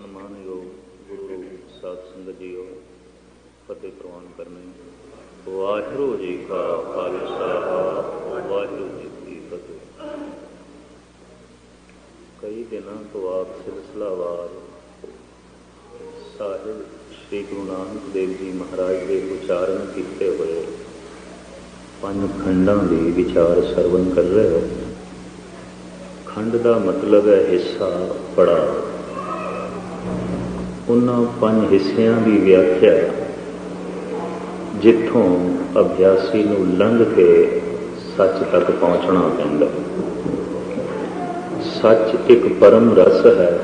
ਸਨਮਾਨਯੋਗ ਗੁਰੂ ਸਾਧ ਸੰਗਤ ਜੀਓ, ਫਤਿਹ ਪ੍ਰਵਾਨ ਕਰਨੇ। ਵਾਹਿਗੁਰੂ ਜੀ ਕਾ ਖਾਲਸਾ, ਵਾਹਿਗੁਰੂ ਜੀ ਕੀ ਫਤਿਹ। ਕਈ ਦਿਨਾਂ ਤੋਂ ਆਪ ਸਿਲਸਿਲਾਵਾਰ ਸਾਹਿਬ ਸ੍ਰੀ ਗੁਰੂ ਨਾਨਕ ਦੇਵ ਜੀ ਮਹਾਰਾਜ ਦੇ ਉਚਾਰਨ ਕੀਤੇ ਹੋਏ ਪੰਜ ਖੰਡਾਂ ਦੀ ਵਿਚਾਰ ਸਰਵਨ ਕਰ ਰਹੇ ਹੋ। ਖੰਡ ਦਾ ਮਤਲਬ ਹੈ ਹਿੱਸਾ ਪੜਾ ਉਹਨਾਂ ਪੰਜ ਹਿੱਸਿਆਂ ਦੀ ਵਿਆਖਿਆ ਜਿੱਥੋਂ ਅਭਿਆਸੀ ਨੂੰ ਲੰਘ ਕੇ ਸੱਚ ਤੱਕ ਪਹੁੰਚਣਾ ਪੈਂਦਾ ਸੱਚ ਇੱਕ ਪਰਮ ਰਸ ਹੈ,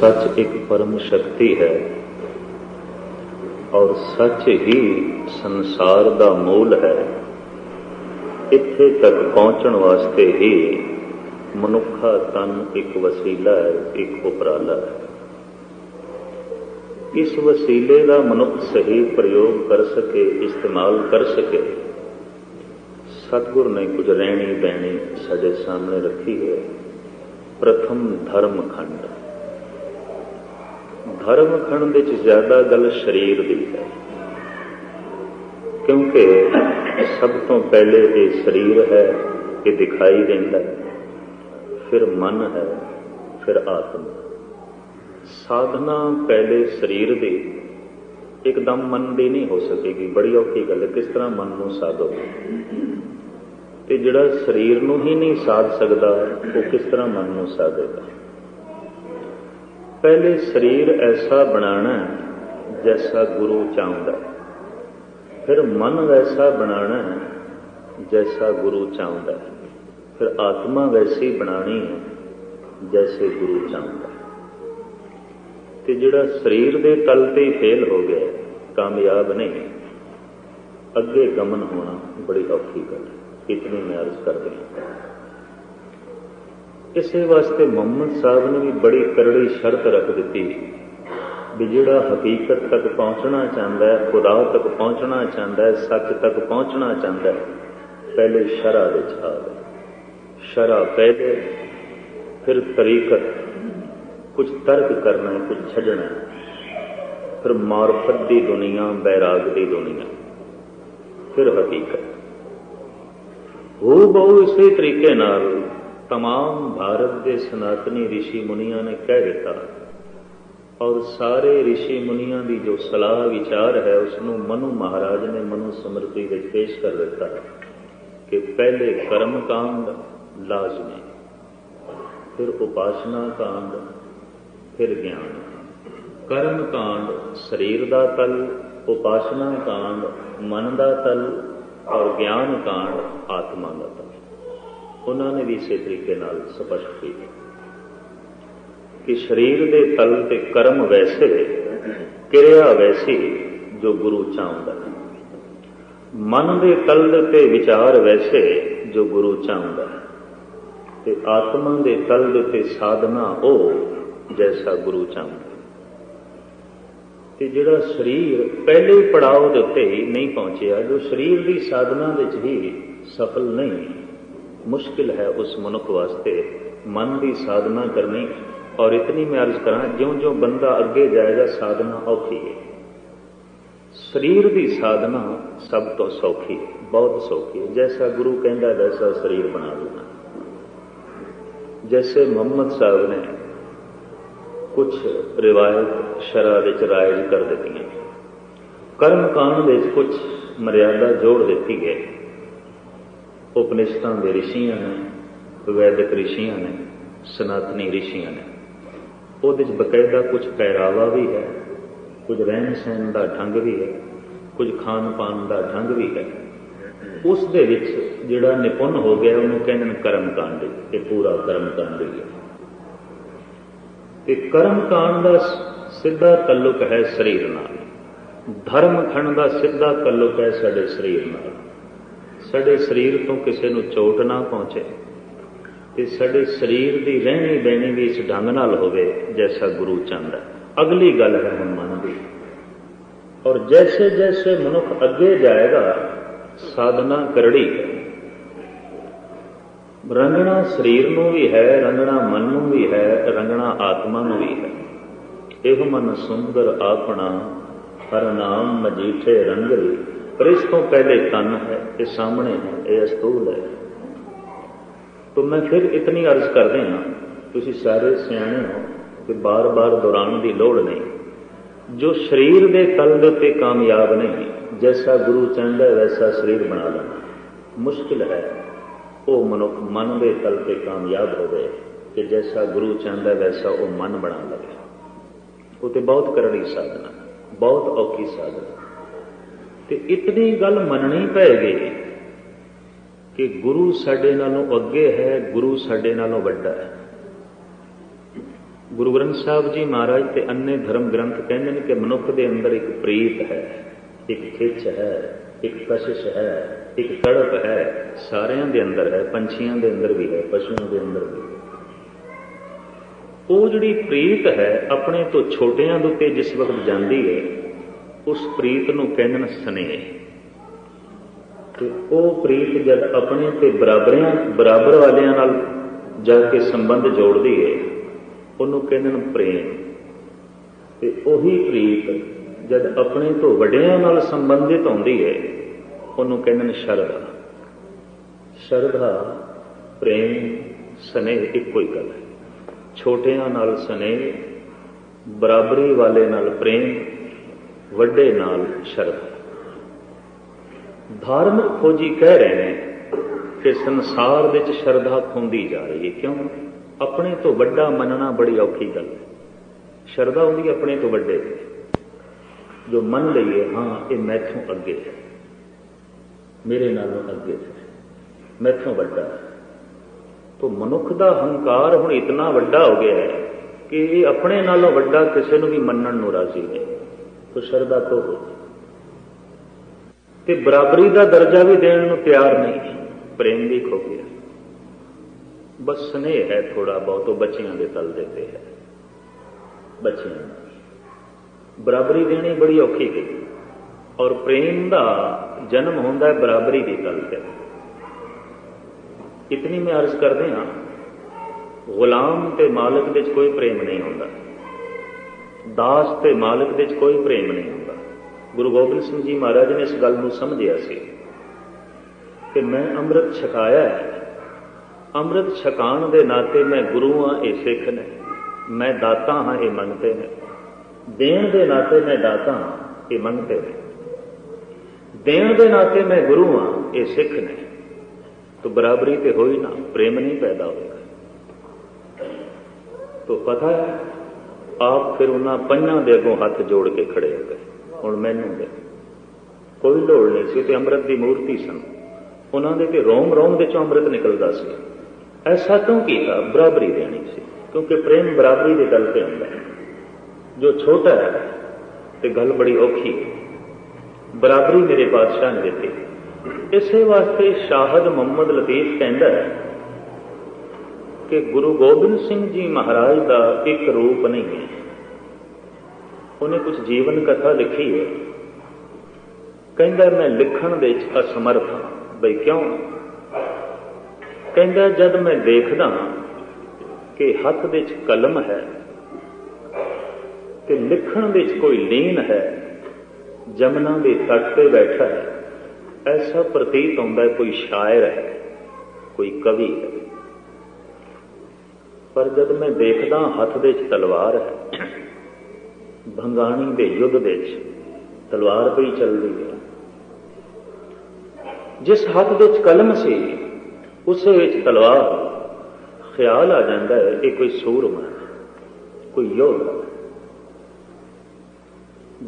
ਸੱਚ ਇੱਕ ਪਰਮ ਸ਼ਕਤੀ ਹੈ ਔਰ ਸੱਚ ਹੀ ਸੰਸਾਰ ਦਾ ਮੂਲ ਹੈ। ਇੱਥੇ ਤੱਕ ਪਹੁੰਚਣ ਵਾਸਤੇ ਹੀ ਮਨੁੱਖਾ ਤਨ ਇੱਕ ਵਸੀਲਾ ਹੈ, ਇੱਕ ਉਪਰਾਲਾ ਹੈ। ਇਸ ਵਸੀਲੇ ਦਾ ਮਨੁੱਖ ਸਹੀ ਪ੍ਰਯੋਗ ਕਰ ਸਕੇ, ਇਸਤੇਮਾਲ ਕਰ ਸਕੇ। ਸਤਿਗੁਰ ਨੇ ਕੁਝ ਰਹਿਣੀ ਬਹਿਣੀ ਸਾਡੇ ਸਾਹਮਣੇ ਰੱਖੀ ਹੈ। ਪ੍ਰਥਮ ਧਰਮ ਖੰਡ ਧਰਮ ਖੰਡ ਵਿੱਚ ਜ਼ਿਆਦਾ ਗੱਲ ਸਰੀਰ ਦੀ ਹੈ। ਕਿਉਂਕਿ ਸਭ ਤੋਂ ਪਹਿਲੇ ਇਹ ਸਰੀਰ ਹੈ, ਇਹ ਦਿਖਾਈ ਦਿੰਦਾ ਫਿਰ ਮਨ ਹੈ, ਫਿਰ ਆਤਮਾ। ਸਾਧਨਾ ਪਹਿਲੇ ਸਰੀਰ ਦੀ ਇੱਕਦਮ ਮਨ ਦੀ ਨਹੀਂ ਹੋ ਸਕੇਗੀ। ਬੜੀ ਔਖੀ ਗੱਲ ਹੈ, ਕਿਸ ਤਰ੍ਹਾਂ ਮਨ ਨੂੰ ਸਾਧੋ ਤੇ ਜਿਹੜਾ ਸਰੀਰ ਨੂੰ ਹੀ ਨਹੀਂ ਸਾਧ ਸਕਦਾ, ਉਹ ਕਿਸ ਤਰ੍ਹਾਂ ਮਨ ਨੂੰ ਸਾਧੇਗਾ? ਪਹਿਲੇ ਸਰੀਰ ਐਸਾ ਬਣਾਣਾ ਜੈਸਾ ਗੁਰੂ ਚਾਹੁੰਦਾ ਫਿਰ ਮਨ ਵੈਸਾ ਬਣਾਣਾ ਜੈਸਾ ਗੁਰੂ ਚਾਹੁੰਦਾ ਫਿਰ ਆਤਮਾ ਵੈਸੀ ਬਣਾਣੀ ਹੈ ਜੈਸੇ ਗੁਰੂ ਚਾਹੁੰਦਾ ਤੇ ਜਿਹੜਾ ਸਰੀਰ ਦੇ ਤਲ ਤੇ ਫੇਲ ਹੋ ਗਿਆ, ਕਾਮਯਾਬ ਨਹੀਂ। ਅੱਗੇ ਗਮਨ ਹੋਣਾ ਬੜੀ ਔਖੀ ਗੱਲ ਹੈ। ਇਤਨੀ ਮੈਂ ਅਰਜ਼ ਕਰਦੇ ਹਾਂ। ਇਸੇ ਵਾਸਤੇ ਮੁਹੰਮਦ ਸਾਹਿਬ ਨੇ ਵੀ ਬੜੀ ਕਰੜੀ ਸ਼ਰਤ ਰੱਖ ਦਿੱਤੀ ਵੀ ਜਿਹੜਾ ਹਕੀਕਤ ਤੱਕ ਪਹੁੰਚਣਾ ਚਾਹੁੰਦਾ ਹੈ, ਖੁਦਾ ਤੱਕ ਪਹੁੰਚਣਾ ਚਾਹੁੰਦਾ ਹੈ, ਸੱਚ ਤੱਕ ਪਹੁੰਚਣਾ ਚਾਹੁੰਦਾ ਹੈ, ਪਹਿਲੇ ਸ਼ਰਾ ਵਿੱਚ ਆਵੇ ਸ਼ਰਾ ਪਹਿਲੇ ਫਿਰ ਤਰੀਕਤ ਕੁਝ ਤਰਕ ਕਰਨਾ ਹੈ ਕੁਝ ਛੱਡਣਾ ਹੈ ਫਿਰ ਮਾਰਫਤ ਦੀ ਦੁਨੀਆ ਬੈਰਾਗ ਦੀ ਦੁਨੀਆ ਫਿਰ ਹਕੀਕਤ ਉਹ ਬਹੁ ਇਸੇ ਤਰੀਕੇ ਨਾਲ तमाम ਭਾਰਤ ਦੇ ਸਨਾਤਨੀ ઋષਿ ਮੁਨੀਆਂ ਨੇ ਕਹਿ ਦਿੱਤਾ ਔਰ ਸਾਰੇ ઋષਿ ਮੁਨੀਆਂ ਦੀ ਜੋ ਸਲਾਹ ਵਿਚਾਰ ਹੈ ਉਸ ਨੂੰ ਮਨੂ ਮਹਾਰਾਜ ਨੇ ਮਨੂ ਸਮਰਤੀ ਵਿੱਚ ਪੇਸ਼ ਕਰ ਦਿੱਤਾ ਕਿ ਪਹਿਲੇ ਕਰਮ ਕਾਂਡ ਲਾਜ਼ਮੀ ਫਿਰ ਉਪਾਸਨਾ ਕਾਂਡ ਫਿਰ ਗਿਆਨ। ਕਰਮ ਕਾਂਡ ਸਰੀਰ ਦਾ ਤਲ, ਉਪਾਸਨਾ ਕਾਂਡ ਮਨ ਦਾ ਤਲ ਔਰ ਗਿਆਨ ਕਾਂਡ ਆਤਮਾ ਦਾ ਤਲ। ਉਹਨਾਂ ਨੇ ਵੀ ਇਸੇ ਤਰੀਕੇ ਨਾਲ ਸਪਸ਼ਟ ਕੀਤਾ ਕਿ ਸਰੀਰ ਦੇ ਤਲ ਤੇ ਕਰਮ ਵੈਸੇ, ਕਿਰਿਆ ਵੈਸੀ ਜੋ ਗੁਰੂ ਚਾਹੁੰਦਾ ਹੈ। ਮਨ ਦੇ ਤਲ ਤੇ ਵਿਚਾਰ ਵੈਸੇ ਜੋ ਗੁਰੂ ਚਾਹੁੰਦਾ ਹੈ। ਤੇ ਆਤਮਾ ਦੇ ਤਲ ਤੇ ਸਾਧਨਾ ਉਹ ਜੈਸਾ ਗੁਰੂ ਚਾਹੁੰਦਾ ਤੇ ਜਿਹੜਾ ਸਰੀਰ ਪਹਿਲੇ ਪੜਾਅ ਦੇ ਉੱਤੇ ਹੀ ਨਹੀਂ ਪਹੁੰਚਿਆ ਜੋ ਸਰੀਰ ਦੀ ਸਾਧਨਾ ਵਿੱਚ ਹੀ ਸਫਲ ਨਹੀਂ ਮੁਸ਼ਕਿਲ ਹੈ ਉਸ ਮਨੁੱਖ ਵਾਸਤੇ ਮਨ ਦੀ ਸਾਧਨਾ ਕਰਨੀ ਔਰ ਇਤਨੀ ਮੈਂ ਅਰਜ਼ ਕਰਾਂ ਜਿਉਂ-ਜਿਉਂ ਬੰਦਾ ਅੱਗੇ ਜਾਏਗਾ ਸਾਧਨਾ ਔਖੀ ਹੈ ਸਰੀਰ ਦੀ ਸਾਧਨਾ ਸਭ ਤੋਂ ਸੌਖੀ ਹੈ ਬਹੁਤ ਸੌਖੀ ਹੈ ਜੈਸਾ ਗੁਰੂ ਕਹਿੰਦਾ ਵੈਸਾ ਸਰੀਰ ਬਣਾ ਲੈਣਾ ਜੈਸੇ ਮੁਹੰਮਦ ਸਾਹਿਬ ਨੇ ਕੁਝ ਰਿਵਾਇਤ ਸ਼ਰਾ ਵਿੱਚ ਰਾਇਜ ਕਰ ਦਿੱਤੀਆਂ। ਕਰਮ ਕਾਂਡ ਵਿੱਚ ਕੁਝ ਮਰਿਆਦਾ ਜੋੜ ਦਿੱਤੀ ਗਈ। ਉਪਨਿਸ਼ਦਾਂ ਦੇ ਰਿਸ਼ੀਆਂ ਨੇ, ਵੈਦਿਕ ਰਿਸ਼ੀਆਂ ਨੇ, ਸਨਾਤਨੀ ਰਿਸ਼ੀਆਂ ਨੇ। ਉਹਦੇ ਵਿੱਚ ਬਕਾਇਦਾ ਕੁਝ ਪਹਿਰਾਵਾ ਵੀ ਹੈ, ਕੁਝ ਰਹਿਣ ਸਹਿਣ ਦਾ ਢੰਗ ਵੀ ਹੈ, ਕੁਝ ਖਾਣ ਪਾਣ ਦਾ ਢੰਗ ਵੀ ਹੈ। ਉਸ ਦੇ ਵਿੱਚ ਜਿਹੜਾ ਨਿਪੁੰਨ ਹੋ ਗਿਆ, ਉਹਨੂੰ ਕਹਿੰਦੇ ਨੇ ਕਰਮ ਕਾਂਡ, ਇਹ ਪੂਰਾ ਕਰਮ ਕਾਂਡ ਹੀ ਹੈ। ਤੇ ਕਰਮ ਕਾਂਡ ਦਾ ਸਿੱਧਾ ਤਾਲੁਕ ਹੈ ਸਰੀਰ ਨਾਲ। ਧਰਮ ਖੰਡ ਦਾ ਸਿੱਧਾ ਤਾਲੁਕ ਹੈ ਸਾਡੇ ਸਰੀਰ ਨਾਲ। ਸਾਡੇ ਸਰੀਰ ਤੋਂ ਕਿਸੇ ਨੂੰ ਚੋਟ ਨਾ ਪਹੁੰਚੇ ਤੇ ਸਾਡੇ ਸਰੀਰ ਦੀ ਰਹਿਣੀ ਬਹਿਣੀ ਵੀ ਇਸ ਢੰਗ ਨਾਲ ਹੋਵੇ, ਜੈਸਾ ਗੁਰੂ ਚਾਹੁੰਦਾ ਅਗਲੀ ਗੱਲ ਹੈ ਹੁਣ ਮਨ ਦੀ। ਔਰ ਜੈਸੇ ਜੈਸੇ ਮਨੁੱਖ ਅੱਗੇ ਜਾਏਗਾ, ਸਾਧਨਾ ਕਰੜੀ ਹੈ। ਰੰਗਣਾ ਸਰੀਰ ਨੂੰ ਵੀ ਹੈ, ਰੰਗਣਾ ਮਨ ਨੂੰ ਵੀ ਹੈ ਰੰਗਣਾ ਆਤਮਾ ਨੂੰ ਵੀ ਹੈ। ਇਹ ਮਨ ਸੁੰਦਰ ਆਪਣਾ, ਹਰ ਨਾਮ ਮਜੀਠੇ ਰੰਗਲ ਪਰ ਇਸ ਤੋਂ ਪਹਿਲੇ ਤਨ ਹੈ, ਇਹ ਸਾਹਮਣੇ ਹੈ, ਇਹ ਅਸਤੂਲ ਹੈ। ਤੋਂ ਮੈਂ ਫਿਰ ਇਤਨੀ ਅਰਜ਼ ਕਰਦੇ ਹਾਂ ਤੁਸੀਂ ਸਾਰੇ ਸਿਆਣੇ ਹੋ ਕਿ ਬਾਰ-ਬਾਰ ਦੁਹਰਾਉਣ ਦੀ ਲੋੜ ਨਹੀਂ। ਜੋ ਸਰੀਰ ਦੇ ਤਲ ਦੇ ਉੱਤੇ ਕਾਮਯਾਬ ਨਹੀਂ, ਜੈਸਾ ਗੁਰੂ ਚਾਹੁੰਦਾ ਵੈਸਾ ਸਰੀਰ ਬਣਾ ਲੈਣਾ। ਮੁਸ਼ਕਿਲ ਹੈ। ਉਹ ਮਨੁੱਖ ਮਨ ਦੇ ਤਲ ਤੇ ਕਾਮਯਾਬ ਹੋਵੇ ਕਿ ਜੈਸਾ ਗੁਰੂ ਚਾਹੁੰਦਾ ਵੈਸਾ ਉਹ ਮਨ ਬਣਾ ਲਵੇ ਉਹ ਤੇ ਬਹੁਤ ਕਰੜੀ ਸਾਧਨਾ, ਬਹੁਤ ਔਖੀ ਸਾਧਨਾ। ਤੇ ਇਤਨੀ ਗੱਲ ਮੰਨਣੀ ਪਏਗੀ ਕਿ ਗੁਰੂ ਸਾਡੇ ਨਾਲੋਂ ਅੱਗੇ ਹੈ, ਗੁਰੂ ਸਾਡੇ ਨਾਲੋਂ ਵੱਡਾ ਹੈ। ਗੁਰੂ ਗ੍ਰੰਥ ਸਾਹਿਬ ਜੀ ਮਹਾਰਾਜ ਤੇ ਅੰਨੇ ਧਰਮ ਗ੍ਰੰਥ ਕਹਿੰਦੇ ਨੇ ਕਿ ਮਨੁੱਖ ਦੇ ਅੰਦਰ ਇੱਕ ਪ੍ਰੀਤ ਹੈ, ਇੱਕ ਖਿੱਚ ਹੈ, ਇੱਕ ਕਸ਼ਿਸ਼ ਹੈ, ਇੱਕ ਤੜਪ ਹੈ। ਸਾਰਿਆਂ ਦੇ ਅੰਦਰ ਹੈ, ਪੰਛੀਆਂ ਦੇ ਅੰਦਰ ਵੀ ਹੈ, ਪਸ਼ੂਆਂ ਦੇ ਅੰਦਰ ਵੀ ਹੈ। ਉਹ ਜਿਹੜੀ ਪ੍ਰੀਤ ਹੈ, ਆਪਣੇ ਤੋਂ ਛੋਟਿਆਂ ਦੇ ਉੱਤੇ ਜਿਸ ਵਕਤ ਜਾਂਦੀ ਹੈ, ਉਸ ਪ੍ਰੀਤ ਨੂੰ ਕਹਿੰਦੇ ਨੇ ਸਨੇਹ। ਤੇ ਉਹ ਪ੍ਰੀਤ ਜਦ ਆਪਣੇ ਤੇ ਬਰਾਬਰਿਆਂ, ਬਰਾਬਰ ਵਾਲਿਆਂ ਨਾਲ ਜਾ ਕੇ ਸੰਬੰਧ ਜੋੜਦੀ ਹੈ, ਉਹਨੂੰ ਕਹਿੰਦੇ ਨੇ ਪ੍ਰੇਮ। ਤੇ ਉਹੀ ਪ੍ਰੀਤ ਜਦ ਆਪਣੇ ਤੋਂ ਵੱਡਿਆਂ ਨਾਲ ਸੰਬੰਧਿਤ ਹੁੰਦੀ ਹੈ, ਉਹਨੂੰ ਕਹਿੰਦੇ ਨੇ ਸ਼ਰਧਾ। ਸ਼ਰਧਾ, ਪ੍ਰੇਮ, ਸਨੇਹ ਇੱਕੋ ਹੀ ਗੱਲ ਹੈ। ਛੋਟਿਆਂ ਨਾਲ ਸਨੇਹ, ਬਰਾਬਰੀ ਵਾਲੇ ਨਾਲ ਪ੍ਰੇਮ, ਵੱਡੇ ਨਾਲ ਸ਼ਰਧਾ। ਧਾਰਮਿਕ ਖੋਜੀ ਕਹਿ ਰਹੇ ਨੇ ਕਿ ਸੰਸਾਰ ਵਿੱਚ ਸ਼ਰਧਾ ਖੁੰਦੀ ਜਾ ਰਹੀ ਹੈ। ਕਿਉਂ? ਆਪਣੇ ਤੋਂ ਵੱਡਾ ਮੰਨਣਾ ਬੜੀ ਔਖੀ ਗੱਲ ਹੈ। ਸ਼ਰਧਾ ਹੁੰਦੀ ਆਪਣੇ ਤੋਂ ਵੱਡੇ ਤੇ ਜੋ ਮੰਨ ਲਈਏ, ਹਾਂ, ਇਹ ਮੈਥੋਂ ਅੱਗੇ ਹੈ। ਮੇਰੇ ਨਾਲੋਂ ਅੱਗੇ ਹੈ। ਮੈਥੋਂ ਵੱਡਾ। ਹੈ ਮਨੁੱਖ ਦਾ ਹੰਕਾਰ ਹੁਣ ਇਤਨਾ ਵੱਡਾ ਹੋ ਗਿਆ ਹੈ ਕਿ ਇਹ ਆਪਣੇ ਨਾਲੋਂ ਵੱਡਾ ਕਿਸੇ ਨੂੰ ਵੀ ਮੰਨਣ ਨੂੰ ਰਾਜ਼ੀ ਨਹੀਂ। ਤੋ ਸ਼ਰਧਾ ਖੋ ਗਈ ਤੇ ਬਰਾਬਰੀ ਦਾ ਦਰਜਾ ਵੀ ਦੇਣ ਨੂੰ ਤਿਆਰ ਨਹੀਂ। ਪ੍ਰੇਮ ਵੀ ਖੋ ਗਿਆ। ਬਸ ਸਨੇਹ ਹੈ ਥੋੜਾ ਬਹੁਤ, ਉਹ ਬੱਚਿਆਂ ਦੇ ਤਲ ਦੇ ਹੈ। ਬੱਚਿਆਂ ਨਾਲ ਬਰਾਬਰੀ ਦੇਣੀ ਬੜੀ ਔਖੀ ਗਈ। ਔਰ ਪ੍ਰੇਮ ਦਾ ਜਨਮ ਹੁੰਦਾ ਹੈ ਬਰਾਬਰੀ ਦੀ ਤਲ ਤੇ। ਇਤਨੀ ਮੈਂ ਅਰਜ਼ ਕਰਦੇ ਹਾਂ ਗੁਲਾਮ ਤੇ ਮਾਲਕ ਵਿੱਚ ਕੋਈ ਪ੍ਰੇਮ ਨਹੀਂ ਹੁੰਦਾ ਦਾਸ ਤੇ ਮਾਲਕ ਵਿੱਚ ਕੋਈ ਪ੍ਰੇਮ ਨਹੀਂ ਹੁੰਦਾ ਗੁਰੂ ਗੋਬਿੰਦ ਸਿੰਘ ਜੀ ਮਹਾਰਾਜ ਨੇ ਇਸ ਗੱਲ ਨੂੰ ਸਮਝਿਆ ਸੀ ਕਿ ਮੈਂ ਅੰਮ੍ਰਿਤ ਛਕਾਇਆ ਹੈ ਅੰਮ੍ਰਿਤ ਛਕਾਣ ਦੇ ਨਾਤੇ ਮੈਂ ਗੁਰੂ ਹਾਂ ਇਹ ਸਿੱਖ ਨੇ ਮੈਂ ਦਾਤਾ ਹਾਂ ਇਹ ਮੰਨਦੇ ਨੇ ਦੇਣ ਦੇ ਨਾਤੇ ਮੈਂ ਦਾਤਾ ਹਾਂ ਇਹ ਮੰਨਦੇ ਨੇ ਦੇਣ ਦੇ ਨਾਤੇ ਮੈਂ ਗੁਰੂ ਹਾਂ ਇਹ ਸਿੱਖ ਨੇ तो बराबरी ਤੇ ਹੋਈ ਨਾ ਪ੍ਰੇਮ ਨਹੀਂ ਪੈਦਾ ਹੋਏਗਾ तो ਪਤਾ ਹੈ ਆਪ ਫਿਰ ਉਹਨਾਂ ਪੰਜਾਂ ਦੇ ਅੱਗੋਂ ਹੱਥ ਜੋੜ ਕੇ ਖੜੇ ਹੋ ਗਏ ਹੁਣ ਮੈਨੂੰ ਦੇ ਕੋਈ ਲੋੜ ਨਹੀਂ ਸੀ ਤੇ ਅੰਮ੍ਰਿਤ ਦੀ ਮੂਰਤੀ ਸਨ ਉਹਨਾਂ ਦੇ ਤੇ ਰੋਮ ਰੋਮ ਦੇ ਚੋਂ ਅੰਮ੍ਰਿਤ ਨਿਕਲਦਾ ਸੀ ਐਸਾ ਕਿਉਂ ਕੀਤਾ ਬਰਾਬਰੀ ਦੇਣੀ ਸੀ ਕਿਉਂਕਿ ਪ੍ਰੇਮ ਬਰਾਬਰੀ ਦੇ ਦਲ ਤੇ ਹੁੰਦਾ ਹੈ ਜੋ ਛੋਟਾ ਹੈ ਤੇ ਗੱਲ ਬੜੀ ਔਖੀ ਹੈ ਬਰਾਬਰੀ ਮੇਰੇ ਪਾਤਸ਼ਾਹ ਨੇ ਦਿੱਤੀ ਇਸੇ ਵਾਸਤੇ ਸ਼ਾਹਦ ਮੁਹੰਮਦ ਲਤੀਫ ਕਹਿੰਦਾ ਕਿ ਗੁਰੂ ਗੋਬਿੰਦ ਸਿੰਘ ਜੀ ਮਹਾਰਾਜ ਦਾ ਇੱਕ ਰੂਪ ਨਹੀਂ ਹੈ। ਉਹਨੇ ਕੁਝ ਜੀਵਨ ਕਥਾ ਲਿਖੀ ਹੈ। ਕਹਿੰਦਾ, ਮੈਂ ਲਿਖਣ ਦੇ ਵਿੱਚ ਅਸਮਰਥ ਹਾਂ। ਬਈ ਕਿਉਂ? ਕਹਿੰਦਾ, ਜਦ ਮੈਂ ਦੇਖਦਾ ਕਿ ਹੱਥ ਵਿੱਚ ਕਲਮ ਹੈ ਤੇ ਲਿਖਣ ਵਿੱਚ ਕੋਈ ਲੀਨ ਹੈ, ਜਮਨਾ ਦੇ ਤੱਟ ਤੇ ਬੈਠਾ ਹੈ ਐਸਾ ਪ੍ਰਤੀਤ ਹੁੰਦਾ ਕੋਈ ਸ਼ਾਇਰ ਹੈ ਕੋਈ ਕਵੀ ਹੈ ਪਰ ਜਦ ਮੈਂ ਦੇਖਦਾ ਹੱਥ ਦੇ ਵਿੱਚ ਤਲਵਾਰ ਹੈ ਭੰਗਾਣੀ ਦੇ ਯੁੱਧ ਦੇ ਵਿੱਚ ਤਲਵਾਰ ਪਈ ਚੱਲਦੀ ਹੈ ਜਿਸ ਹੱਥ ਦੇ ਵਿੱਚ ਕਲਮ ਸੀ ਉਸ ਵਿੱਚ ਤਲਵਾਰ ਖਿਆਲ ਆ ਜਾਂਦਾ ਹੈ ਇਹ ਕੋਈ ਸੂਰਮਾ ਹੈ, ਕੋਈ ਯੋਧਾ ਹੈ।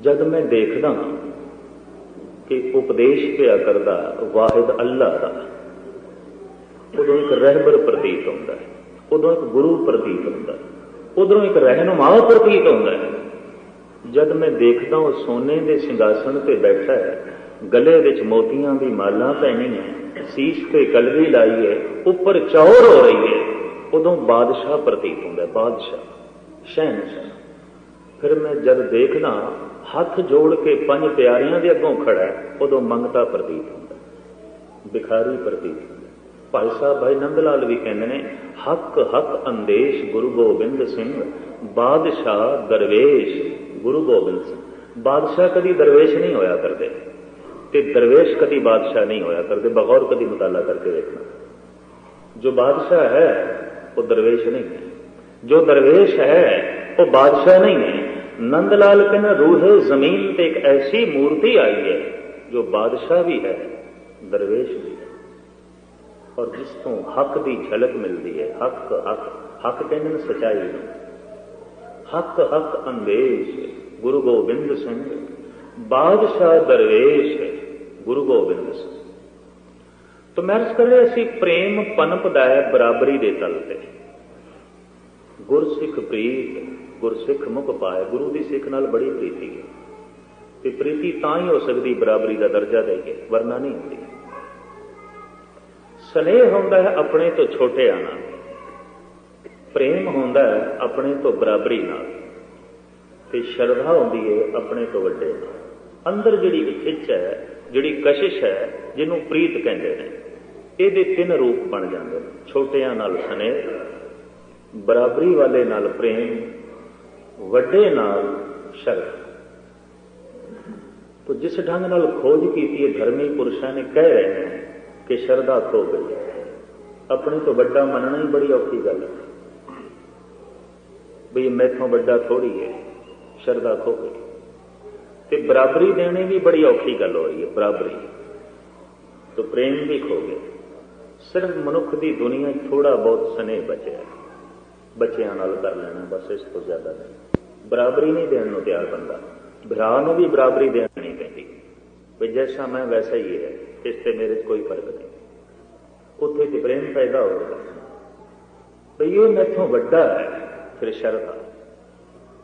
ਜਦ ਮੈਂ ਦੇਖਦਾ ਕਿ ਉਪਦੇਸ਼ ਪਿਆ ਕਰਦਾ ਵਾਹਿਦ ਅੱਲਾ ਦਾ। ਉਦੋਂ ਇੱਕ ਰਹਿਬਰ ਪ੍ਰਤੀਤ ਹੁੰਦਾ ਹੈ। ਉਦੋਂ ਇੱਕ ਗੁਰੂ ਪ੍ਰਤੀਤ ਹੁੰਦਾ ਹੈ। ਉਧਰੋਂ ਇੱਕ ਰਹਿਨੁਮਾ ਪ੍ਰਤੀਤ ਹੁੰਦਾ ਹੈ। ਜਦ ਮੈਂ ਦੇਖਦਾ ਉਹ ਸੋਨੇ ਦੇ ਸਿੰਘਾਸਣ ਤੇ ਬੈਠਾ ਹੈ, ਗਲੇ ਵਿੱਚ ਮੋਤੀਆਂ ਦੀ ਮਾਲਾ ਪਹਿਨੀ ਹੈ ਸੀਸ ਤੇ ਕਲਗੀ ਲਾਈ ਹੈ, ਉੱਪਰ ਚੌਰ ਹੋ ਰਹੀ ਹੈ। ਉਦੋਂ ਬਾਦਸ਼ਾਹ ਪ੍ਰਤੀਤ ਹੁੰਦਾ ਹੈ, ਬਾਦਸ਼ਾਹ, ਸ਼ਹਿਨਸ਼ਾਹ। ਫਿਰ ਮੈਂ ਜਦ ਦੇਖਦਾ ਹੱਥ ਜੋੜ ਕੇ ਪੰਜ ਪਿਆਰਿਆਂ ਦੇ ਅੱਗੋਂ ਖੜਾ ਉਦੋਂ ਮੰਗਤਾ ਪ੍ਰਤੀਤ ਹੁੰਦਾ ਬਿਖਾਰੀ ਭਿਖਾਰੀ ਪ੍ਰਤੀਤ ਹੁੰਦਾ ਭਾਈ ਸਾਹਿਬ, ਭਾਈ ਨੰਦ ਲਾਲ ਵੀ ਕਹਿੰਦੇ ਨੇ, ਹੱਕ ਹੱਕ ਅੰਦੇਸ਼ ਗੁਰੂ ਗੋਬਿੰਦ ਸਿੰਘ, ਬਾਦਸ਼ਾਹ ਦਰਵੇਸ਼ ਗੁਰੂ ਗੋਬਿੰਦ ਸਿੰਘ। ਬਾਦਸ਼ਾਹ ਕਦੀ ਦਰਵੇਸ਼ ਨਹੀਂ ਹੋਇਆ ਕਰਦੇ ਤੇ ਦਰਵੇਸ਼ ਕਦੀ ਬਾਦਸ਼ਾਹ ਨਹੀਂ ਹੋਇਆ ਕਰਦੇ, ਬਗੌਰ ਕਦੀ ਮੁਤਾਲਾ ਕਰਕੇ ਦੇਖਣਾ ਜੋ ਬਾਦਸ਼ਾਹ ਹੈ, ਉਹ ਦਰਵੇਸ਼ ਨਹੀਂ ਹੈ। ਜੋ ਦਰਵੇਸ਼ ਹੈ, ਉਹ ਬਾਦਸ਼ਾਹ ਨਹੀਂ ਹੈ। ਨੰਦ ਲਾਲ ਕਹਿੰਦਾ ਰੂਹੇ ਜ਼ਮੀਨ ਤੇ ਇੱਕ ਐਸੀ ਮੂਰਤੀ ਆਈ ਹੈ ਜੋ ਬਾਦਸ਼ਾਹ ਵੀ ਹੈ ਦਰਵੇਸ਼ ਵੀ ਹੈ ਔਰ ਜਿਸ ਤੋਂ ਹੱਕ ਦੀ ਝਲਕ ਮਿਲਦੀ ਹੈ ਹੱਕ ਹੱਕ ਹੱਕ ਕਹਿੰਦੇ ਨੇ ਸਚਾਈ ਨੂੰ ਹੱਕ ਹੱਕ ਅੰਦੇਸ਼ ਗੁਰੂ ਗੋਬਿੰਦ ਸਿੰਘ ਬਾਦਸ਼ਾਹ ਦਰਵੇਸ਼ ਗੁਰੂ ਗੋਬਿੰਦ ਸਿੰਘ तो मैं अर्ज कर रहे ਅਸੀਂ ਪ੍ਰੇਮ ਪਨਪਦਾ ਹੈ ਬਰਾਬਰੀ ਦੇ ਤਲ ਤੇ ਗੁਰਸਿੱਖ ਪ੍ਰੀਤ ਗੁਰਸਿੱਖ ਮੁਖ ਪਾਏ, ਗੁਰੂ ਦੀ ਸਿੱਖ ਨਾਲ ਬੜੀ ਪ੍ਰੀਤੀ ਹੈ। ਤੇ ਪ੍ਰੀਤੀ ਤਾਂ ਹੀ ਹੋ ਸਕਦੀ ਬਰਾਬਰੀ ਦਾ ਦਰਜਾ ਦੇ ਕੇ, ਵਰਨਾ ਨਹੀਂ ਹੁੰਦੀ। ਸਨੇਹ ਹੁੰਦਾ ਹੈ ਆਪਣੇ ਤੋਂ ਛੋਟਿਆਂ ਨਾਲ ਪ੍ਰੇਮ ਹੁੰਦਾ ਹੈ ਆਪਣੇ ਤੋਂ ਬਰਾਬਰੀ ਨਾਲ। ਤੇ ਸ਼ਰਧਾ ਹੁੰਦੀ ਹੈ ਆਪਣੇ ਤੋਂ ਵੱਡੇ ਨਾਲ। ਅੰਦਰ ਜਿਹੜੀ ਖਿੱਚ ਹੈ, ਜਿਹੜੀ ਕਸ਼ਿਸ਼ ਹੈ, ਜਿਹਨੂੰ ਪ੍ਰੀਤ ਕਹਿੰਦੇ ਨੇ, ਇਹਦੇ ਤਿੰਨ ਰੂਪ ਬਣ ਜਾਂਦੇ ਨੇ। ਛੋਟਿਆਂ ਨਾਲ ਸਨੇਹ, ਬਰਾਬਰੀ ਵਾਲੇ ਨਾਲ ਪ੍ਰੇਮ ਵੱਡੇ ਨਾਲ ਸ਼ਰਧਾ ਤੋ ਜਿਸ ਢੰਗ ਨਾਲ ਖੋਜ ਕੀਤੀ ਹੈ ਧਰਮੀ ਪੁਰਸ਼ਾਂ ਨੇ, ਕਹਿ ਰਹੇ ਨੇ ਕਿ ਸ਼ਰਧਾ ਖੋ ਗਈ ਹੈ। ਆਪਣੇ ਤੋਂ ਵੱਡਾ ਮੰਨਣਾ ਹੀ ਬੜੀ ਔਖੀ ਗੱਲ ਹੈ। ਬਈ ਮੈਥੋਂ ਵੱਡਾ ਥੋੜੀ ਹੈ, ਸ਼ਰਧਾ ਖੋ ਗਈ। ਤੇ ਬਰਾਬਰੀ ਦੇਣੀ ਵੀ ਬੜੀ ਔਖੀ ਗੱਲ ਹੋ ਰਹੀ ਹੈ, ਬਰਾਬਰੀ। ਤੋ ਪ੍ਰੇਮ ਵੀ ਖੋ ਗਿਆ ਸਿਰਫ ਮਨੁੱਖ ਦੀ ਦੁਨੀਆ 'ਚ ਥੋੜਾ ਬਹੁਤ ਸਨੇਹ ਬਚਿਆ ਬੱਚਿਆਂ ਨਾਲ ਕਰ ਲੈਣਾ ਬਸ ਇਸ ਤੋਂ ਜ਼ਿਆਦਾ ਨਹੀਂ। ਬਰਾਬਰੀ ਨਹੀਂ ਦੇਣ ਨੂੰ ਤਿਆਰ ਬੰਦਾ। ਭਰਾ ਨੂੰ ਵੀ ਬਰਾਬਰੀ ਦੇਣੀ ਪੈਂਦੀ। ਵੀ ਜੈਸਾ ਮੈਂ, ਵੈਸਾ ਹੀ ਹੈ। ਇਸ ਤੇ ਮੇਰੇ 'ਚ ਕੋਈ ਫ਼ਰਕ ਨਹੀਂ। ਉੱਥੇ ਤੇ ਪ੍ਰੇਮ ਪੈਦਾ ਹੋਵੇਗਾ ਵੀ ਇਹ ਮੈਥੋਂ ਵੱਡਾ ਹੈ, ਫਿਰ ਸ਼ਰਧਾ।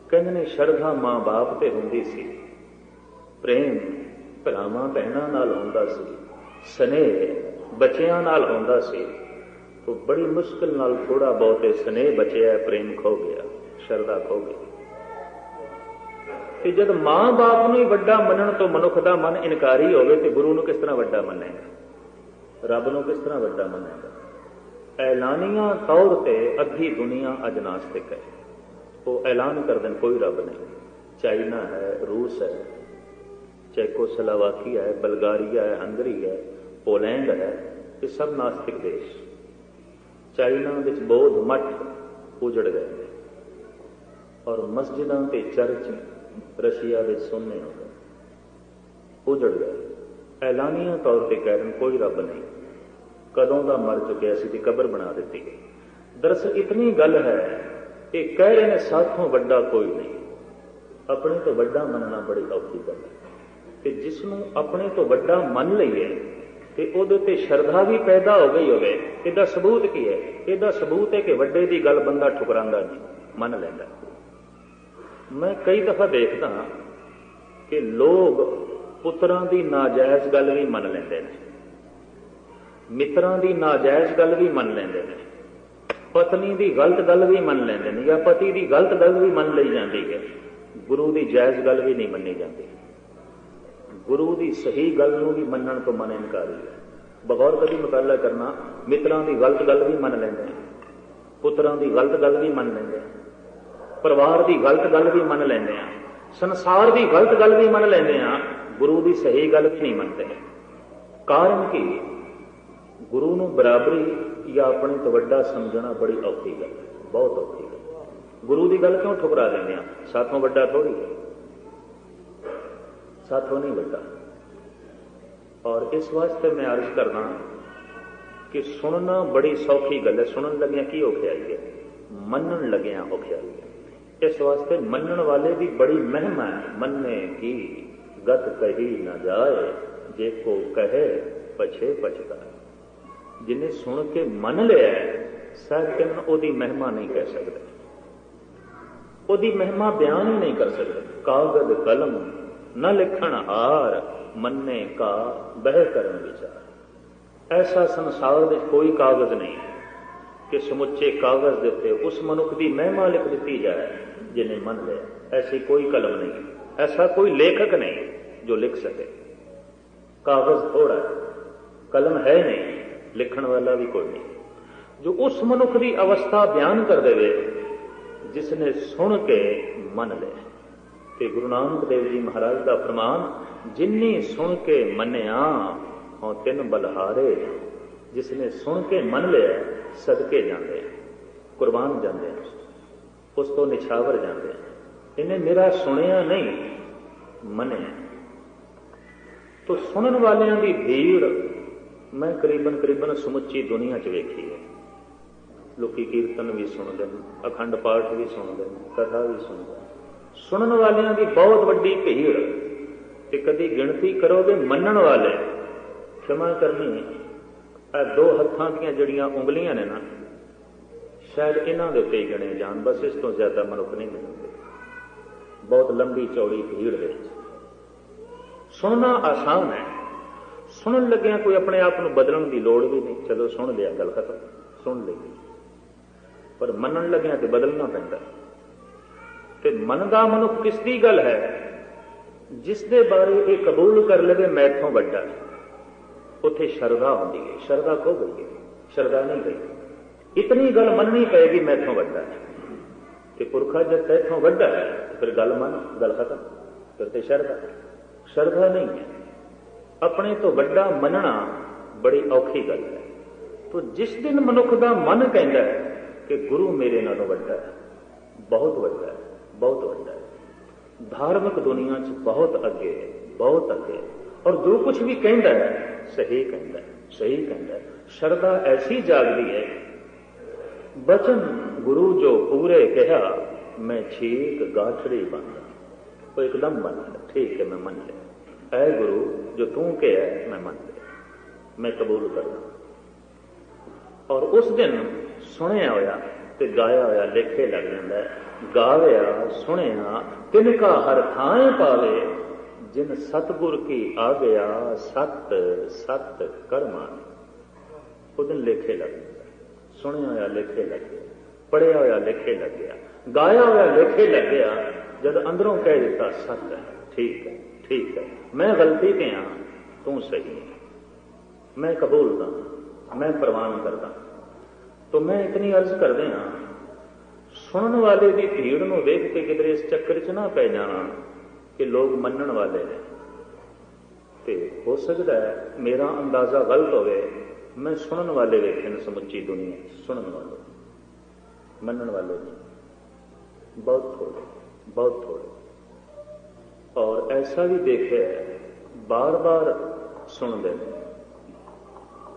ਕਹਿੰਦੇ ਨੇ ਸ਼ਰਧਾ ਮਾਂ-ਬਾਪ ਤੇ ਹੁੰਦੀ ਸੀ। ਪ੍ਰੇਮ ਭਰਾਵਾਂ ਭੈਣਾਂ ਨਾਲ ਹੁੰਦਾ ਸੀ। ਸਨੇਹ ਬੱਚਿਆਂ ਨਾਲ ਹੁੰਦਾ ਸੀ। ਉਹ ਬੜੀ ਮੁਸ਼ਕਲ ਨਾਲ ਥੋੜਾ ਬਹੁਤੇ ਸਨੇਹ ਬਚਿਆ, ਪ੍ਰੇਮ ਖੋ ਗਿਆ, ਸ਼ਰਧਾ ਖੋ ਗਈ। ਤੇ ਜਦ ਮਾਂ-ਬਾਪ ਨੂੰ ਹੀ ਵੱਡਾ ਮੰਨਣ ਤੋਂ ਮਨੁੱਖ ਦਾ ਮਨ ਇਨਕਾਰੀ ਹੋਵੇ ਤੇ ਗੁਰੂ ਨੂੰ ਕਿਸ ਤਰ੍ਹਾਂ ਵੱਡਾ ਮੰਨੇਗਾ? ਰੱਬ ਨੂੰ ਕਿਸ ਤਰ੍ਹਾਂ ਵੱਡਾ ਮੰਨੇਗਾ? ਐਲਾਨੀਆਂ ਤੌਰ ਤੇ ਅੱਧੀ ਦੁਨੀਆ ਅੱਜ ਨਾਸਤਿਕ ਹੈ। ਉਹ ਐਲਾਨ ਕਰਦੇ ਨੇ ਕੋਈ ਰੱਬ ਨਹੀਂ। ਚਾਈਨਾ ਹੈ, ਰੂਸ ਹੈ, ਚੈਕੋਸਲਾਵਾਕੀਆ ਹੈ, ਬਲਗਾਰੀਆ ਹੈ, ਹੰਗਰੀ ਹੈ, ਪੋਲੈਂਡ ਹੈ, ਇਹ ਸਭ ਨਾਸਤਿਕ ਦੇਸ਼। ਚਾਈਨਾ ਵਿੱਚ ਬੌਧ ਮੱਠ ਉਜੜ ਗਏ ਨੇ। ਔਰ ਮਸਜਿਦਾਂ ਤੇ ਚਰਚ ਰਸ਼ੀਆ ਵਿੱਚ ਸੁਣਨੇ ਹੋ ਗਏ ਉਜੜ ਗਏ ਐਲਾਨੀਆਂ ਤੌਰ ਤੇ ਕਹਿ ਰਹੇ ਕੋਈ ਰੱਬ ਨਹੀਂ। ਕਦੋਂ ਦਾ ਮਰ ਚੁੱਕਿਆ ਸੀ ਤੇ ਕਬਰ ਬਣਾ ਦਿੱਤੀ ਗਈ। ਦਰਅਸਲ ਇਤਨੀ ਗੱਲ ਹੈ ਇਹ ਕਹਿ ਰਹੇ ਨੇ ਸਾਥੋਂ ਵੱਡਾ ਕੋਈ ਨਹੀਂ। ਆਪਣੇ ਤੋਂ ਵੱਡਾ ਮੰਨਣਾ ਬੜੀ ਔਖੀ ਗੱਲ ਹੈ। ਤੇ ਜਿਸ ਨੂੰ ਆਪਣੇ ਤੋਂ ਵੱਡਾ ਮੰਨ ਲਈਏ, ਤੇ ਉਹਦੇ ਤੇ ਸ਼ਰਧਾ ਵੀ ਪੈਦਾ ਹੋ ਗਈ ਹੋਵੇ, ਇਹਦਾ ਸਬੂਤ ਕੀ ਹੈ? ਇਹਦਾ ਸਬੂਤ ਹੈ ਕਿ ਵੱਡੇ ਦੀ ਗੱਲ ਬੰਦਾ ਠੁਕਰਾਂਦਾ ਨਹੀਂ, ਮੰਨ ਲੈਂਦਾ। ਮੈਂ ਕਈ ਦਫਾ ਦੇਖਦਾ ਹਾਂ ਕਿ ਲੋਕ ਪੁੱਤਰਾਂ ਦੀ ਨਾਜਾਇਜ਼ ਗੱਲ ਵੀ ਮੰਨ ਲੈਂਦੇ ਨੇ। ਮਿੱਤਰਾਂ ਦੀ ਨਾਜਾਇਜ਼ ਗੱਲ ਵੀ ਮੰਨ ਲੈਂਦੇ ਨੇ। ਪਤਨੀ ਦੀ ਗਲਤ ਗੱਲ ਵੀ ਮੰਨ ਲੈਂਦੇ ਨੇ ਜਾਂ ਪਤੀ ਦੀ ਗਲਤ ਗੱਲ ਵੀ ਮੰਨ ਲਈ ਜਾਂਦੀ ਹੈ। ਗੁਰੂ ਦੀ ਜਾਇਜ਼ ਗੱਲ ਵੀ ਨਹੀਂ ਮੰਨੀ ਜਾਂਦੀ। ਗੁਰੂ ਦੀ ਸਹੀ ਗੱਲ ਨੂੰ ਵੀ ਮੰਨਣ ਤੋਂ ਮਨ ਇਨਕਾਰੀ ਹੈ। ਬਗੌਰ ਕਦੀ ਮੁਤਾਲਾ ਕਰਨਾ, ਮਿੱਤਰਾਂ ਦੀ ਗਲਤ ਗੱਲ ਵੀ ਮੰਨ ਲੈਂਦੇ ਨੇ। ਪੁੱਤਰਾਂ ਦੀ ਗਲਤ ਗੱਲ ਵੀ ਮੰਨ ਲੈਂਦੇ ਆ ਪਰਿਵਾਰ ਦੀ ਗਲਤ ਗੱਲ ਵੀ ਮੰਨ ਲੈਂਦੇ ਆ ਸੰਸਾਰ ਦੀ ਗਲਤ ਗੱਲ ਵੀ ਮੰਨ ਲੈਂਦੇ ਆ ਗੁਰੂ ਦੀ ਸਹੀ ਗੱਲ ਵੀ ਨਹੀਂ ਮੰਨਦੇ। ਕਾਰਨ ਕੀ? ਗੁਰੂ ਨੂੰ ਬਰਾਬਰੀ ਜਾਂ ਆਪਣੇ ਤੋਂ ਵੱਡਾ ਸਮਝਣਾ ਬੜੀ ਔਖੀ ਗੱਲ ਹੈ, ਬਹੁਤ ਔਖੀ ਗੱਲ ਗੁਰੂ ਦੀ ਗੱਲ ਕਿਉਂ ਠੁਕਰਾ ਦਿੰਦੇ ਆ ਸਾਥੋਂ ਵੱਡਾ ਥੋੜੀ ਹੈ। ਸਾਥੋਂ ਨਹੀਂ ਵੱਡਾ। ਔਰ ਇਸ ਵਾਸਤੇ ਮੈਂ ਅਰਜ਼ ਕਰਦਾ ਕਿ ਸੁਣਨਾ ਬੜੀ ਸੌਖੀ ਗੱਲ ਹੈ। ਸੁਣਨ ਲੱਗਿਆ ਕੀ ਔਖਿਆਈ ਹੈ? ਮੰਨਣ ਲੱਗਿਆ ਔਖਿਆਈ ਹੈ। इस वास्ते मनण वाले की बड़ी महिमा है मनने की गत कही न जाए जे को कहे पछे पछता जिन्हें सुन के मन लिया साहित्यन ओदी महिमा नहीं कह सकते ओदी महिमा बयान ही नहीं कर सकते कागज कलम न लिखण हार मनने का बह करम विचार ऐसा संसार में कोई कागज नहीं है ਸਮੁੱਚੇ ਕਾਗਜ਼ ਦੇ ਉੱਤੇ ਉਸ ਮਨੁੱਖ ਦੀ ਮਹਿਮਾ ਲਿਖ ਦਿੱਤੀ ਜਾਏ ਜਿਹਨੇ ਮੰਨ ਲਿਆ ਐਸੀ ਕੋਈ ਕਲਮ ਨਹੀਂ ਐਸਾ ਕੋਈ ਲੇਖਕ ਨਹੀਂ ਜੋ ਲਿਖ ਸਕੇ ਕਾਗਜ਼ ਥੋੜਾ ਕਲਮ ਹੈ ਨਹੀਂ ਲਿਖਣ ਵਾਲਾ ਵੀ ਕੋਈ ਨਹੀਂ ਜੋ ਉਸ ਮਨੁੱਖ ਦੀ ਅਵਸਥਾ ਬਿਆਨ ਕਰ ਦੇਵੇ ਜਿਸ ਨੇ ਸੁਣ ਕੇ ਮੰਨ ਲਿਆ ਤੇ ਗੁਰੂ ਨਾਨਕ ਦੇਵ ਜੀ ਮਹਾਰਾਜ ਦਾ ਫਰਮਾਨ ਜਿਨਨੀ ਸੁਣ ਕੇ ਮੰਨਿਆ ਹਉ ਤਿੰਨ ਬਲਹਾਰੇ ਜਿਸ ਨੇ ਸੁਣ ਕੇ ਮੰਨ ਲਿਆ ਸਦਕੇ ਜਾਂਦੇ ਆ, ਕੁਰਬਾਨ ਜਾਂਦੇ ਆ, ਉਸ ਤੋਂ ਨਿਛਾਵਰ ਜਾਂਦੇ ਆ। ਇਹਨੇ ਮੇਰਾ ਸੁਣਿਆ ਨਹੀਂ ਮੰਨਿਆ। ਤੋ ਸੁਣਨ ਵਾਲਿਆਂ ਦੀ ਭੀੜ ਮੈਂ ਕਰੀਬਨ ਕਰੀਬਨ ਸਮੁੱਚੀ ਦੁਨੀਆ 'ਚ ਵੇਖੀ ਹੈ। ਲੋਕੀ ਕੀਰਤਨ ਵੀ ਸੁਣਦੇ ਨੇ ਅਖੰਡ ਪਾਠ ਵੀ ਸੁਣਦੇ ਨੇ ਕਥਾ ਵੀ ਸੁਣਦੇ ਨੇ। ਸੁਣਨ ਵਾਲਿਆਂ ਦੀ ਬਹੁਤ ਵੱਡੀ ਭੀੜ ਤੇ ਕਦੀ ਗਿਣਤੀ ਕਰੋਗੇ ਮੰਨਣ ਵਾਲੇ ਖਿਮਾ ਕਰਨੀ ਇਹ ਦੋ ਹੱਥਾਂ ਦੀਆਂ ਜਿਹੜੀਆਂ ਉਂਗਲੀਆਂ ਨੇ ਨਾ, ਸ਼ਾਇਦ ਇਹਨਾਂ ਦੇ ਉੱਤੇ ਹੀ ਗਿਣੇ ਜਾਣ, ਬਸ ਇਸ ਤੋਂ ਜ਼ਿਆਦਾ ਮਨੁੱਖ ਨਹੀਂ ਮਿਲਣਗੇ ਬਹੁਤ ਲੰਬੀ ਚੌੜੀ ਭੀੜ ਦੇ ਵਿੱਚ। ਸੁਣਨਾ ਆਸਾਨ ਹੈ। ਸੁਣਨ ਲੱਗਿਆ ਕੋਈ ਆਪਣੇ ਆਪ ਨੂੰ ਬਦਲਣ ਦੀ ਲੋੜ ਵੀ ਨਹੀਂ। ਚਲੋ ਸੁਣ ਲਿਆ, ਗੱਲ ਖਤਮ। ਸੁਣ ਲਈ। ਪਰ ਮੰਨਣ ਲੱਗਿਆ ਤੇ ਬਦਲਣਾ ਪੈਂਦਾ। ਤੇ ਮੰਨਦਾ ਮਨੁੱਖ ਕਿਸ ਦੀ ਗੱਲ ਹੈ? ਜਿਸ ਦੇ ਬਾਰੇ ਇਹ ਕਬੂਲ ਕਰ ਲਵੇ ਮੈਥੋਂ ਵੱਡਾ। ਹੈ। ਉੱਥੇ ਸ਼ਰਧਾ ਹੁੰਦੀ ਹੈ। ਸ਼ਰਧਾ ਖੋ ਗਈ ਹੈ। ਸ਼ਰਧਾ ਨਹੀਂ ਗਈ। ਇਤਨੀ ਗੱਲ ਮੰਨਣੀ ਪਏਗੀ ਮੈਥੋਂ ਵੱਡਾ ਤੇ ਪੁਰਖਾ ਜਦ ਤੈਥੋਂ ਵੱਡਾ ਹੈ ਫਿਰ ਗੱਲ ਮੰਨ, ਗੱਲ ਖਤਮ। ਫਿਰ ਤੇ ਸ਼ਰਧਾ। ਸ਼ਰਧਾ ਨਹੀਂ ਹੈ। ਆਪਣੇ ਤੋਂ ਵੱਡਾ ਮੰਨਣਾ ਬੜੀ ਔਖੀ ਗੱਲ ਹੈ। ਤੋ ਜਿਸ ਦਿਨ ਮਨੁੱਖ ਦਾ ਮਨ ਕਹਿੰਦਾ ਹੈ ਕਿ ਗੁਰੂ ਮੇਰੇ ਨਾਲੋਂ ਵੱਡਾ ਹੈ, ਬਹੁਤ ਵੱਡਾ ਹੈ, ਬਹੁਤ ਵੱਡਾ ਹੈ। ਧਾਰਮਿਕ ਦੁਨੀਆ 'ਚ ਬਹੁਤ ਅੱਗੇ ਹੈ, ਬਹੁਤ ਅੱਗੇ ਹੈ। ਔਰ ਜੋ ਕੁਝ ਵੀ ਕਹਿੰਦਾ ਹੈ, ਸਹੀ ਕਹਿੰਦਾ ਹੈ, ਸਹੀ ਕਹਿੰਦਾ ਹੈ। ਸ਼ਰਧਾ ਐਸੀ ਜਾਗਦੀ ਹੈ, ਬਚਨ ਗੁਰੂ ਜੋ ਪੂਰੇ ਕਿਹਾ, ਮੈਂ ਠੀਕ ਗਾਠੜੀ ਬੰਦਾ ਉਹ ਇੱਕਦਮ ਮੰਨ ਲਿਆ, ਠੀਕ ਹੈ, ਮੈਂ ਮੰਨ ਲਿਆ। ਐ ਗੁਰੂ, ਜੋ ਤੂੰ ਕਿਹਾ, ਮੈਂ ਮੰਨ ਲਿਆ। ਮੈਂ ਕਬੂਲ ਕਰਦਾ। ਔਰ ਉਸ ਦਿਨ ਸੁਣਿਆ ਹੋਇਆ ਤੇ ਗਾਇਆ ਹੋਇਆ, ਲੇਖੇ ਲੱਗ ਜਾਂਦਾ ਗਾਵਿਆ, ਸੁਣਿਆ ਤਿਨ ਕਾ ਹਰ ਥਾਂ ਪਾਵੇ ਜਿਨ ਸਤਗੁਰ ਕੀ ਆ ਗਿਆ ਸਤ ਸਤ ਕਰਮਾ ਉਹ ਦਿਨ ਲੇਖੇ ਲੱਗ ਜਾਂਦਾ ਹੈ। ਸੁਣਿਆ ਹੋਇਆ ਲੇਖੇ ਲੱਗ ਗਿਆ ਪੜਿਆ ਹੋਇਆ ਲੇਖੇ ਲੱਗ ਗਿਆ ਗਾਇਆ ਹੋਇਆ ਲੇਖੇ ਲੱਗ ਗਿਆ ਜਦ ਅੰਦਰੋਂ ਕਹਿ ਦਿੱਤਾ ਸੱਚ ਹੈ, ਠੀਕ ਹੈ ਠੀਕ ਹੈ। ਮੈਂ ਗਲਤੀ ਤੇ ਹਾਂ, ਤੂੰ ਸਹੀ ਹੈ। ਮੈਂ ਕਬੂਲਦਾ ਮੈਂ ਪ੍ਰਵਾਨ ਕਰਦਾ ਤੋ ਮੈਂ ਇਤਨੀ ਅਰਜ਼ ਕਰਦੇ ਹਾਂ, ਸੁਣਨ ਵਾਲੇ ਦੀ ਭੀੜ ਨੂੰ ਵੇਖ ਕੇ ਕਿਧਰੇ ਇਸ ਚੱਕਰ 'ਚ ਨਾ ਪੈ ਜਾਣਾ। ਕਿ ਲੋਕ ਮੰਨਣ ਵਾਲੇ ਨੇ। ਤੇ ਹੋ ਸਕਦਾ ਹੈ ਮੇਰਾ ਅੰਦਾਜ਼ਾ ਗਲਤ ਹੋਵੇ, ਮੈਂ ਸੁਣਨ ਵਾਲੇ ਵੇਖੇ ਨੇ ਸਮੁੱਚੀ ਦੁਨੀਆ, ਸੁਣਨ ਵਾਲੇ। ਮੰਨਣ ਵਾਲੇ ਨਹੀਂ। ਬਹੁਤ ਥੋੜੇ ਬਹੁਤ ਥੋੜੇ ਔਰ ਐਸਾ ਵੀ ਦੇਖਿਆ ਹੈ, ਬਾਰ-ਬਾਰ ਸੁਣਦੇ ਨੇ।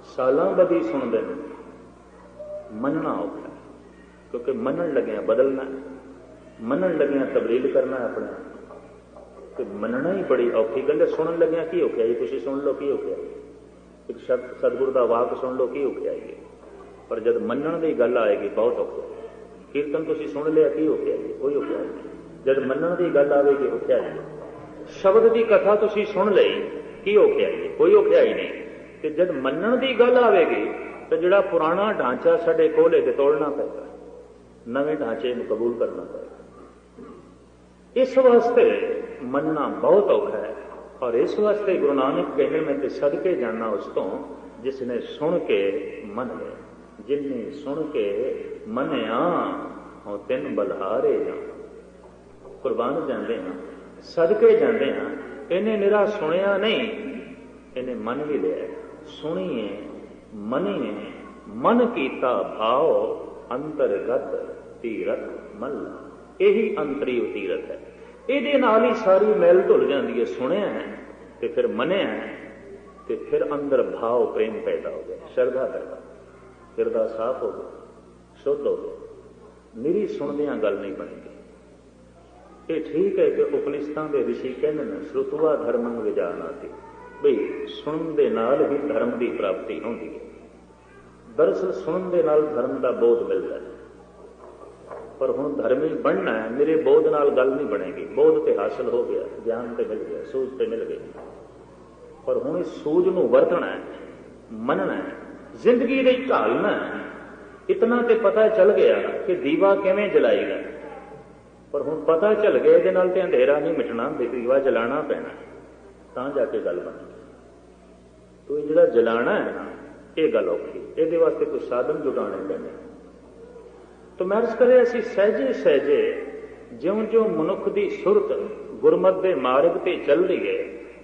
ਸਾਲਾਂ ਬਦੀ ਸੁਣਦੇ ਨੇ। ਮੰਨਣਾ ਔਖਾ ਕਿਉਂਕਿ ਮੰਨਣ ਲੱਗਿਆ ਬਦਲਣਾ ਮੰਨਣ ਲੱਗਿਆ ਤਬਦੀਲ ਕਰਨਾ ਆਪਣਾ। ਆਪ ਮੰਨਣਾ ਹੀ ਬੜੀ ਔਖੀ ਗੱਲ ਹੈ। ਸੁਣਨ ਲੱਗਿਆ ਕੀ ਹੋ ਗਿਆ ਜੀ? ਤੁਸੀਂ ਸੁਣ ਲਓ ਕੀ ਹੋ ਗਿਆ? ਇੱਕ ਸ਼ਬਦ ਸਤਿਗੁਰ ਦਾ ਵਾਕ ਸੁਣ ਲਓ ਕੀ ਹੋ ਗਿਆ ਜੀ? ਪਰ ਜਦ ਮੰਨਣ ਦੀ ਗੱਲ ਆਏਗੀ, ਬਹੁਤ ਔਖਾ ਕੀਰਤਨ ਤੁਸੀਂ ਸੁਣ ਲਿਆ, ਕੀ ਹੋ ਗਿਆ ਜੀ? ਕੋਈ ਹੋ ਗਿਆ ਜੀ। ਜਦ ਮੰਨਣ ਦੀ ਗੱਲ ਆਵੇਗੀ ਔਖਿਆ ਜੀ। ਸ਼ਬਦ ਦੀ ਕਥਾ ਤੁਸੀਂ ਸੁਣ ਲਈ, ਕੀ ਹੋ ਗਿਆ ਜੀ? ਕੋਈ ਔਖਿਆ ਹੀ ਨਹੀਂ। ਤੇ ਜਦ ਮੰਨਣ ਦੀ ਗੱਲ ਆਵੇਗੀ, ਤਾਂ ਜਿਹੜਾ ਪੁਰਾਣਾ ਢਾਂਚਾ ਸਾਡੇ ਕੋਲੇ ਤੇ ਤੋੜਨਾ ਪਏਗਾ ਨਵੇਂ ਢਾਂਚੇ ਨੂੰ ਕਬੂਲ ਕਰਨਾ ਪਏਗਾ ਇਸ ਵਾਸਤੇ ਮੰਨਣਾ ਬਹੁਤ ਔਖਾ ਹੈ ਔਰ ਇਸ ਵਾਸਤੇ ਗੁਰੂ ਨਾਨਕ ਕਹਿੰਦੇ ਮੈਂ ਤੇ ਸਦਕੇ ਜਾਣਾ ਉਸ ਤੋਂ ਜਿਸ ਨੇ ਸੁਣ ਕੇ ਮੰਨ ਲਿਆ ਜਿਨੇ ਸੁਣ ਕੇ ਮੰਨਿਆ ਉਹ ਤਿੰਨ ਬਲਹਾਰੇ ਜਾਂ ਕੁਰਬਾਨ ਜਾਂਦੇ ਹਾਂ ਸਦਕੇ ਜਾਂਦੇ ਹਾਂ ਇਹਨੇ ਨਿਰਾ ਸੁਣਿਆ ਨਹੀਂ ਇਹਨੇ ਮੰਨ ਵੀ ਲਿਆ ਸੁਣੀਏ ਮੰਨੀਏ ਮਨ ਕੀਤਾ ਭਾਉ ਅੰਤਰਗਤ ਤੀਰਥ ਮੱਲ ਇਹੀ ਅੰਤਰੀ ਤੀਰਥ ਹੈ। ਇਹਦੇ ਨਾਲ ਹੀ ਸਾਰੀ ਮੈਲ ਧੁੱਲ ਜਾਂਦੀ ਹੈ, ਸੁਣਿਆ ਹੈ ਤੇ ਫਿਰ ਮੰਨਿਆ ਹੈ ਤੇ ਫਿਰ ਅੰਦਰ ਭਾਵ ਪ੍ਰੇਮ ਪੈਦਾ ਹੋ ਗਿਆ, ਸ਼ਰਧਾ ਪੈਦਾ ਹਿਰਦਾ ਸਾਫ਼ ਹੋ ਗਿਆ, ਸ਼ੁੱਧ ਹੋ ਗਿਆ। ਨਿਰੀ ਸੁਣਦਿਆਂ ਗੱਲ ਨਹੀਂ ਬਣੇਗੀ। ਇਹ ਠੀਕ ਹੈ ਕਿ ਉਪਨਿਸ਼ਦਾਂ ਦੇ ਰਿਸ਼ੀ ਕਹਿੰਦੇ ਨੇ, ਸ਼ਰੁਤਵਾ ਧਰਮੰ ਵਿਜਾਨਾਤੀ। ਬਈ, ਸੁਣਨ ਦੇ ਨਾਲ ਹੀ ਧਰਮ ਦੀ ਪ੍ਰਾਪਤੀ ਹੁੰਦੀ ਹੈ। ਦਰਅਸਲ ਸੁਣਨ ਦੇ ਨਾਲ ਧਰਮ ਦਾ ਬੋਧ ਮਿਲਦਾ ਹੈ। ਪਰ ਹੁਣ ਧਰਮੀ ਬਣਨਾ ਹੈ, ਮੇਰੇ ਬੋਧ ਨਾਲ ਗੱਲ ਨਹੀਂ ਬਣੇਗੀ। ਬੋਧ ਤੇ ਹਾਸਲ ਹੋ ਗਿਆ, ਗਿਆਨ ਤੇ ਮਿਲ ਗਿਆ, ਸੂਝ ਤੇ ਮਿਲ ਗਈ। ਪਰ ਹੁਣ ਇਸ ਸੂਝ ਨੂੰ ਵਰਤਣਾ ਹੈ, ਮੰਨਣਾ ਹੈ, ਜ਼ਿੰਦਗੀ ਦੇ ਢਾਲਣਾ ਹੈ। ਇਤਨਾ ਤੇ ਪਤਾ ਚੱਲ ਗਿਆ ਕਿ ਦੀਵਾ ਕਿਵੇਂ ਜਲਾਏਗਾ। ਪਰ ਹੁਣ ਪਤਾ ਚੱਲ ਗਿਆ, ਇਹਦੇ ਨਾਲ ਤੇ ਅੰਧੇਰਾ ਨਹੀਂ ਮਿਟਣਾ ਦੀਵਾ ਜਲਾਣਾ ਪੈਣਾ। ਤਾਂ ਜਾ ਕੇ ਗੱਲ ਬਣੇਗੀ ਤੋ ਇਹ ਜਿਹੜਾ ਜਲਾਣਾ ਹੈ ਨਾ, ਇਹ ਗੱਲ ਔਖੀ ਇਹਦੇ ਵਾਸਤੇ ਕੋਈ ਸਾਧਨ ਜੁਟਾਣੇ ਪੈਣੇ ਤੋ ਮੈਂ ਅਰਜ਼ ਕਰਿਆ ਸੀ ਸਹਿਜੇ ਸਹਿਜੇ ਜਿਉਂ-ਜਿਉਂ ਮਨੁੱਖ ਦੀ ਸੁਰਤ ਗੁਰਮਤਿ ਦੇ ਮਾਰਗ ਤੇ ਚੱਲਦੀ ਹੈ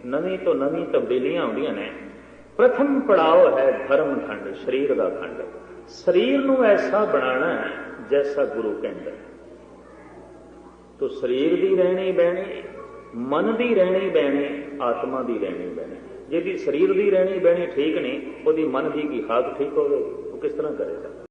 ਨਵੀਂ ਤੋਂ ਨਵੀਂ ਤਬਦੀਲੀਆਂ ਆਉਂਦੀਆਂ ਨੇ ਪ੍ਰਥਮ ਪੜਾਅ ਹੈ ਧਰਮ ਖੰਡ ਸਰੀਰ ਦਾ ਖੰਡ ਸਰੀਰ ਨੂੰ ਐਸਾ ਬਣਾਉਣਾ ਹੈ ਜੈਸਾ ਗੁਰੂ ਕਹਿੰਦਾ ਹੈ। ਤੋ ਸਰੀਰ ਦੀ ਰਹਿਣੀ ਬਹਿਣੀ ਮਨ ਦੀ ਰਹਿਣੀ ਬਹਿਣੀ ਆਤਮਾ ਦੀ ਰਹਿਣੀ ਬਹਿਣੀ ਜਿਹਦੀ ਸਰੀਰ ਦੀ ਰਹਿਣੀ ਬਹਿਣੀ ਠੀਕ ਨਹੀਂ ਉਹਦੀ ਮਨ ਦੀ ਕੀ ਹਾਲਤ ਠੀਕ ਹੋਵੇ ਉਹ ਕਿਸ ਤਰ੍ਹਾਂ ਕਰੇਗਾ